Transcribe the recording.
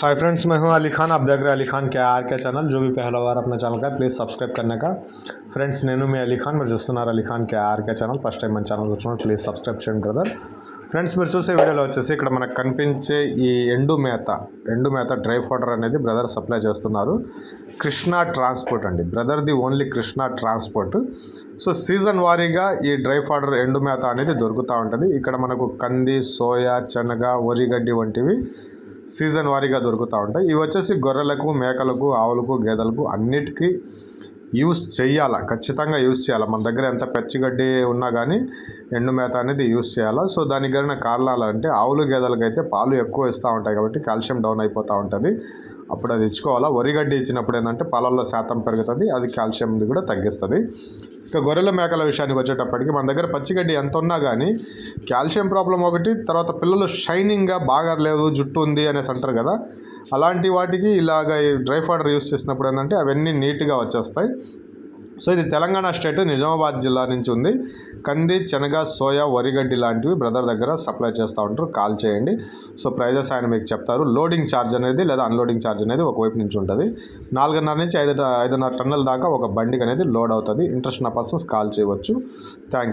Hi friends मैं हूं अली खान आप देख रहे हैं अली खान के आर के चैनल जो भी पहला बार अपना ఛానల్ का ప్లీజ్ సబ్స్క్రైబ్ करने का ఫ్రెండ్స్ నేను మీ అలీ ఖాన్ మీరు చూస్తున్నారు Ali Khan K RK channel first time మన ఛానల్ చూస్తున్నారు ప్లీజ్ సబ్స్క్రైబ్ చేయండి బ్రదర్ ఫ్రెండ్స్ మీరు చూసే వీడియోలో వచ్చేసి ఇక్కడ మనకు కనిపించే ఈ ఎండు మేత ఎండు మేత డ్రై ఫోటర్ అనేది బ్రదర్ సప్లై చేస్తున్నారు కృష్ణా ట్రాన్స్పోర్ట్ అండి బ్రదర్ది only Krishna transport so season వారీగా ఈ డ్రై ఫోటర్ ఎండు మేత అనేది దొరుకుతూ ఉంటుంది ఇక్కడ మనకు కంది సోయా శనగ వరిగడ్డి వంటివి సీజన్ వారీగా దొరుకుతూ ఉంటాయి. ఇవి వచ్చేసి గొర్రెలకు మేకలకు ఆవులకు గేదెలకు అన్నిటికీ యూస్ చేయాలా ఖచ్చితంగా యూస్ చేయాలి మన దగ్గర ఎంత పచ్చిగడ్డి ఉన్నా కానీ ఎండు మేత అనేది యూస్ చేయాలా సో దానికి కలిగిన కారణాలు అంటే ఆవులు గేదెలకు అయితే పాలు ఎక్కువ ఇస్తూ ఉంటాయి కాబట్టి కాల్షియం డౌన్ అయిపోతూ ఉంటుంది. అప్పుడు అది ఇచ్చుకోవాలా? వరిగడ్డి ఇచ్చినప్పుడు ఏంటంటే పాలల్లో శాతం పెరుగుతుంది అది కాల్షియం కూడా తగ్గిస్తుంది. ఇక గొర్రెల మేకల విషయానికి వచ్చేటప్పటికి మన దగ్గర పచ్చిగడ్డి ఎంత ఉన్నా కానీ కాల్షియం ప్రాబ్లం ఒకటి తర్వాత పిల్లలు షైనింగ్గా బాగా లేదు జుట్టు ఉంది అనేసి అంటారు కదా. అలాంటి వాటికి ఇలాగ ఈ డ్రై ఫాడర్ యూస్ చేసినప్పుడు ఏంటంటే అవన్నీ నీట్గా వచ్చేస్తాయి. సో ఇది తెలంగాణ స్టేట్ నిజామాబాద్ జిల్లా నుంచి ఉంది. కంది శనగ సోయా వరిగడ్డి లాంటివి బ్రదర్ దగ్గర సప్లై చేస్తూ ఉంటారు. కాల్ చేయండి. సో ప్రైజెస్ ఆయన మీకు చెప్తారు. లోడింగ్ ఛార్జ్ అనేది లేదా అన్లోడింగ్ ఛార్జ్ అనేది ఒకవైపు నుంచి ఉంటుంది. నాలుగున్నర నుంచి ఐదు ఐదున్నర టన్నుల దాకా ఒక బండికి అనేది లోడ్ అవుతుంది. ఇంట్రెస్ట్ ఉన్న పర్సన్స్ కాల్ చేయవచ్చు. థ్యాంక్